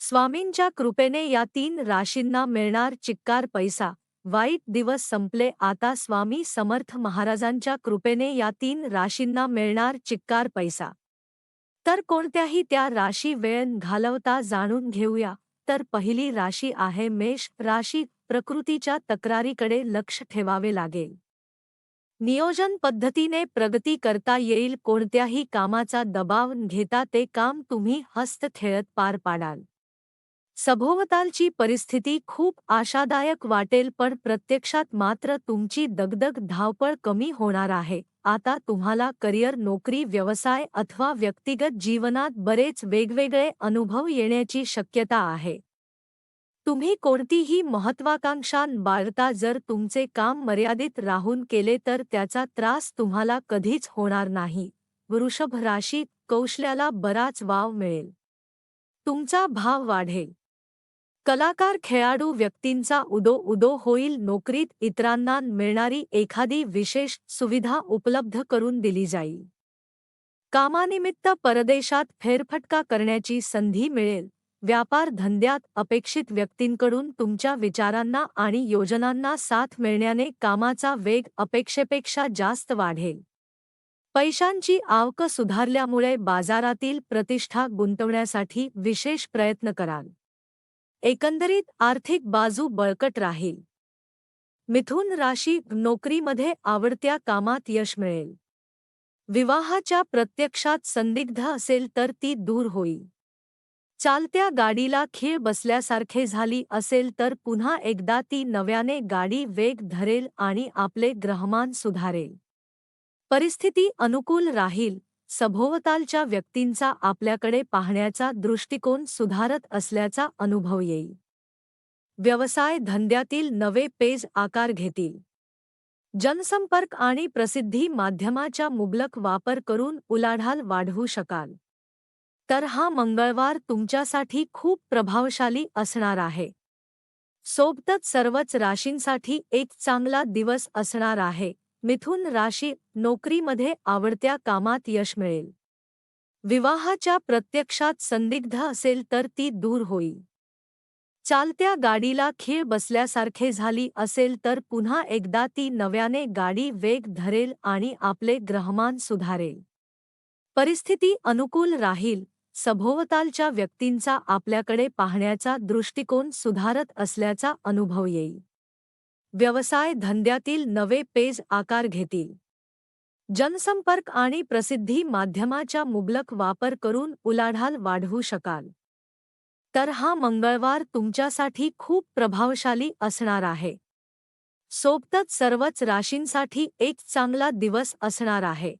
स्वामींच्या कृपेने या तीन राशींना मिळणार चिक्कार पैसा. वाईट दिवस संपले आता स्वामी समर्थ महाराजांच्या कृपेने या तीन राशींना मिळणार चिक्कार पैसा. तर कोणत्याही त्या राशी वेळ घालवता जाणून घेऊया. तर पहिली राशी आहे मेष राशी प्रकृतीच्या तक्रारीकडे लक्ष ठेवावे लागेल. नियोजन पद्धतीने प्रगती करता येईल कोणत्याही कामाचा दबाव घेता ते काम तुम्ही हस्त खेळत पार पाडाल. सभोवतालची परिस्थिती खूप आशादायक वाटेल पण प्रत्यक्षात मात्र तुमची दगदग धावपळ कमी होणार आहे. आता तुम्हाला करिअर नोकरी व्यवसाय अथवा व्यक्तिगत जीवनात बरेच वेगवेगळे अनुभव येण्याची शक्यता आहे. तुम्ही कोणतीही महत्वाकांक्षा बाळता जर तुमचे काम मर्यादित राहून केले तर त्याचा त्रास तुम्हाला कधीच होणार नाही. वृषभ राशी कौशल्याला बराच वाव मिळेल. तुमचा भाव वाढेल. कलाकार खेळाडू व्यक्तींचा उदो उदो होईल नोकरीत इतरांना मिळणारी एखादी विशेष सुविधा उपलब्ध करून दिली जाईल. कामानिमित्त परदेशात फेरफटका करण्याची संधी मिळेल. व्यापार धंद्यात अपेक्षित व्यक्तींकडून तुमच्या विचारांना आणि योजनांना साथ मिळण्याने कामाचा वेग अपेक्षेपेक्षा जास्त वाढेल. पैशांची आवक सुधारल्यामुळे बाजारातील प्रतिष्ठा गुंतवण्यासाठी विशेष प्रयत्न कराल. एकंदरीत आर्थिक बाजू बळकट राहील. मिथुन राशी नोकरीमध्ये आवडत्या कामात यश मिळेल. विवाहाच्या प्रत्यक्षात संदिग्ध असेल तर ती दूर होईल. चालत्या गाडीला खीळ बसल्यासारखे झाली असेल तर पुन्हा एकदा ती नव्याने गाडी वेग धरेल आणि आपले ग्रहमान सुधारेल. परिस्थिती अनुकूल राहील सभोवतालच्या व्यक्तींचा आपल्याकडे पाहण्याचा दृष्टिकोन सुधारत असल्याचा अनुभव येईल. व्यवसाय धंद्यातील नवे पेज आकार घेतील. जनसंपर्क आणि प्रसिद्धी माध्यमाच्या मुबलक वापर करून उलाढाल वाढवू शकाल. तर हा मंगळवार तुमच्यासाठी खूप प्रभावशाली असणार आहे. सोबतच सर्वच राशींसाठी एक चांगला दिवस असणार आहे. मिथुन राशी नोकरीमध्ये आवडत्या कामात यश मिळेल. विवाहाच्या प्रत्यक्षात संदिग्ध असेल तर ती दूर होईल. चालत्या गाडीला खीळ बसल्यासारखे झाली असेल तर पुन्हा एकदा ती नव्याने गाडी वेग धरेल आणि आपले ग्रहमान सुधारेल. परिस्थिती अनुकूल राहील सभोवतालच्या व्यक्तींचा आपल्याकडे पाहण्याचा दृष्टिकोन सुधारत असल्याचा अनुभव येईल. व्यवसाय धंद्यातील नवे पेज आकार घेतील. जनसंपर्क आणि प्रसिद्धी माध्यमाच्या मुबलक वापर करून उलाढाल वाढवू शकाल. तर हा मंगळवार तुमच्यासाठी खूप प्रभावशाली असणार आहे. सोबतच सर्वच राशींसाठी एक चांगला दिवस असणार आहे.